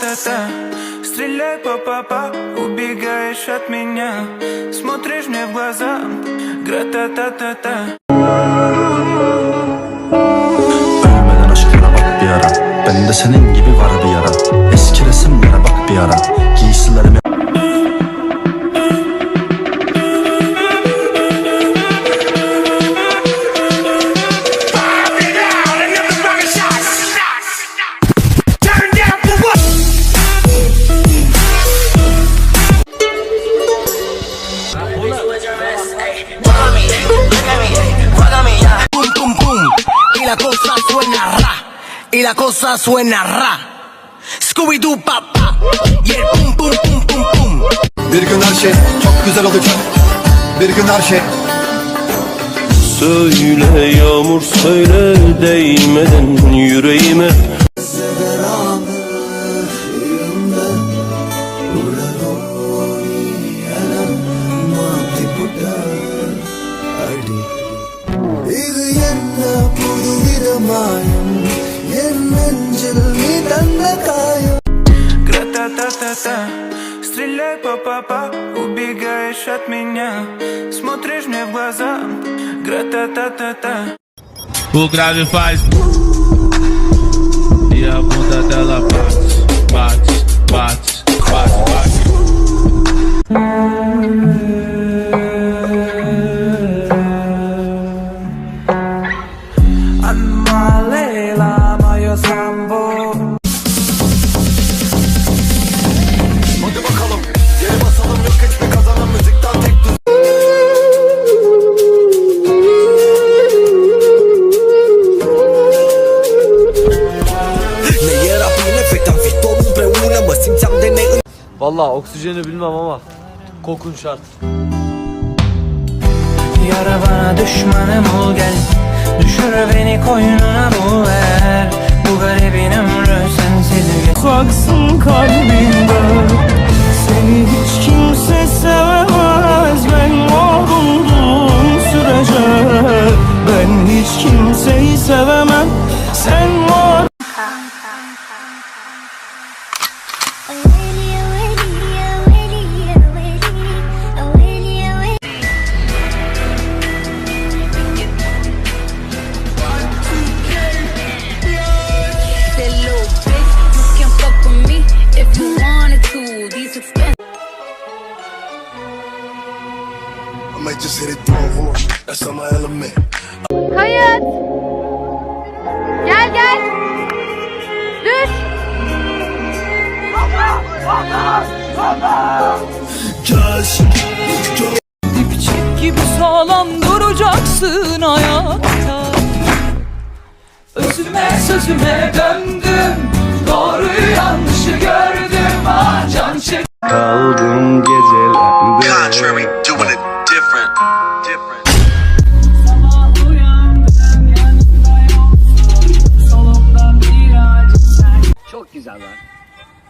та-та-та Стреляй, па-па-па, убегаешь от меня. Смотришь мне в глаза, гра-та-та-та-та. Ölmeden aşkına bak bir ara. Bende senin gibi var bir yara. Eski resimlere bak bir ara. Giysilerime y la cosa suena ra. Scooby Doo papa y el pum pum pum pum pum. Bir gün her şey çok güzel olacak. Bir gün her şey. Söyle yağmur söyle değmeden yüreğime Гра-та-та-та-та Стреляй, папа, убегаешь от меня. Смотришь мне в глаза, гра-та-та-та-та. O grave faz e a bunda dela bate, bate. Valla oksijeni bilmem ama kokun şart. Yara bana düşmanım ol gel. Düşür beni koynuna bul ver. Bu garibin ömrü sensiz. Uzaksın kalbimde Kayıt. Gel gel. Düş. Dipçik gibi sağlam duracaksın ayakta Özüme sözüme döndüm Doğruyu yanlışı gördüm ah can çek Kaldım gecelerde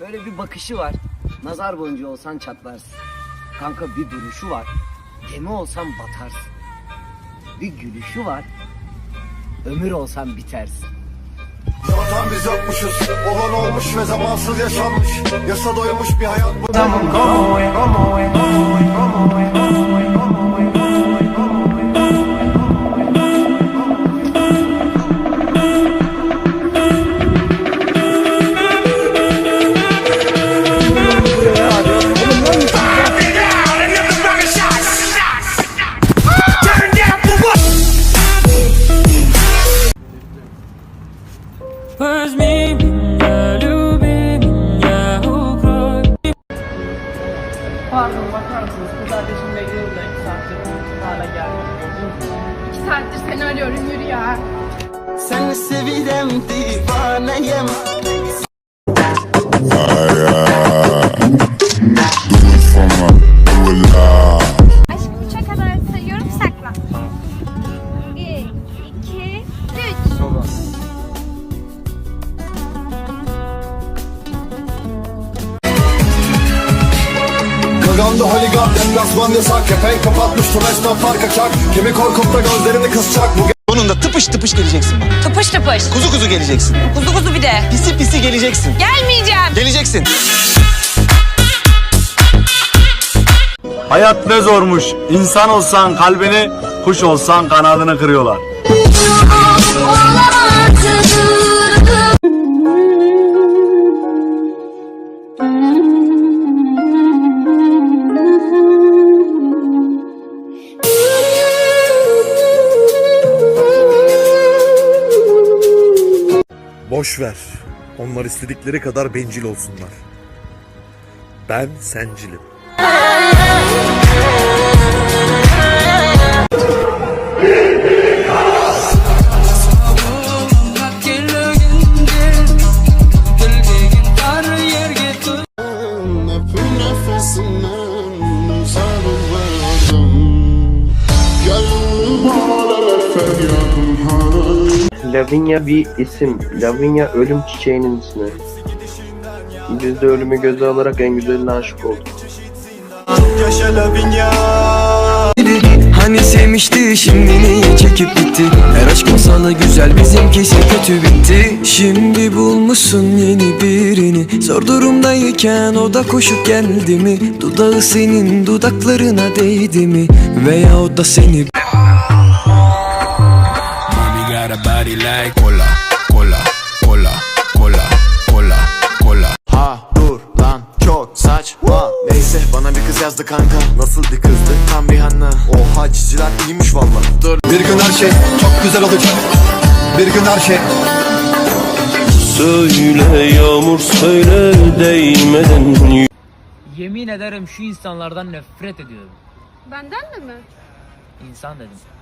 Böyle bir bakışı var. Nazar boncuğu olsan çatlarsın. Kanka bir duruşu var. Gemi olsan batarsın. Bir gülüşü var. Ömür olsan bitersin. Vatan biz yokmuşuz Olan olmuş ve zamansız yaşanmış Yasa doymuş bir hayat bu Where's Kaganda holigan deplasman yasak Kepenk kapatmıştı resmen fark açar Kimi korkup da gözlerini kısacak Bu Sonunda tıpış tıpış geleceksin bak. Tıpış tıpış. Kuzu kuzu geleceksin. Kuzu kuzu bir de. Pisi pisi geleceksin. Gelmeyeceğim. Geleceksin. Hayat ne zormuş. İnsan olsan kalbini, kuş olsan kanadını kırıyorlar. Boş ver. Onlar istedikleri kadar bencil olsunlar. Ben sencilim. Lavinia bir isim. Lavinia ölüm çiçeğinin ismi. Biz de ölümü göze alarak en güzeline aşık olduk. Hani sevmişti şimdi niye çekip gitti Her aşk masalı güzel bizimkisi kötü bitti Şimdi bulmuşsun yeni birini Zor durumdayken o da koşup geldi mi Dudağı senin dudaklarına değdi mi Veya o da seni Ha dur lan çok saçma. Neyse bana bir kız yazdı kanka. Nasıl bir kızdı? Tam bir Hanna Oha çiziler iyiymiş valla Dur. Bir gün her şey çok güzel olacak. Bir gün her şey. Söyle yağmur söyle değmeden Yemin ederim şu insanlardan nefret ediyorum. Benden de mi? İnsan dedim.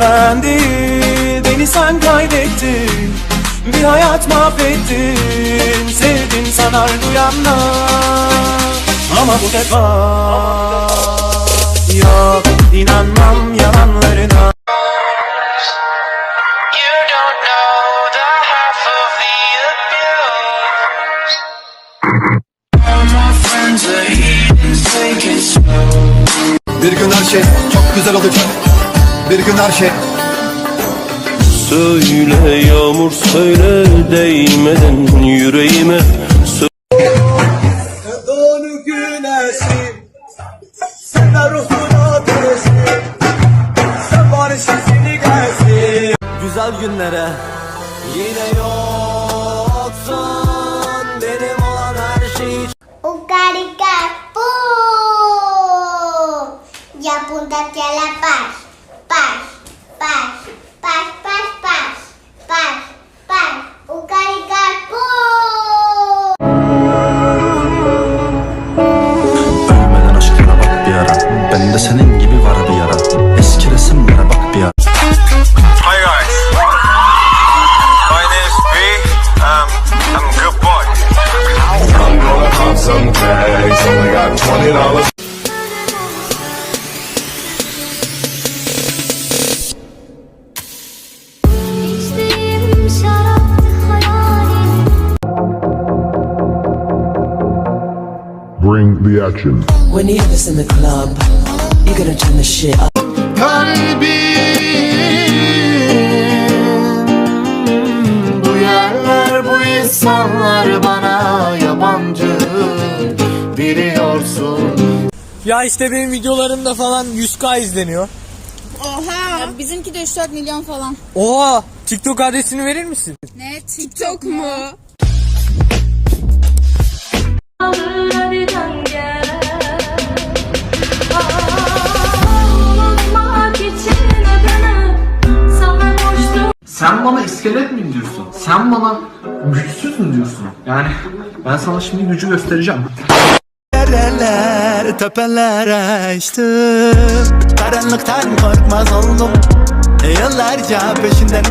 Ben değil beni sen kaybettin. Bir hayat mahvettin. Sevdim sanar duyanlar Ama bu defa Yok inanmam yalanlarına güzel olacak. Bir gün her şey. Söyle yağmur söyle değmeden yüreğime Güzel günlere Yine yoksun Y apúntate a la paz. Paz, paz, paz, paz, paz, paz, paz. Ucaricapu. Ölmeden aşklara bak bir ara. Bende senin gibi var bir yara. Eski resimlere bak bir ara. Hi guys My name is B um, I'm a good boy I'm gonna pop some tags Only got twenty dollars Bring the action When you have this in the club You're gonna turn the shit up Bu yerler bu insanlar bana yabancı Biliyorsun Ya işte benim videolarımda falan 100k izleniyor. Oha. bizimki de 3-4 milyon falan. Oha! TikTok adresini verir misin? Ne? TikTok mu? Sen bana iskelet mi diyorsun? Sen bana güçsüz mü diyorsun? Yani ben sana şimdi gücü göstereceğim. Nereler tepeler açtım Karanlıktan korkmaz oldum Yıllarca peşinden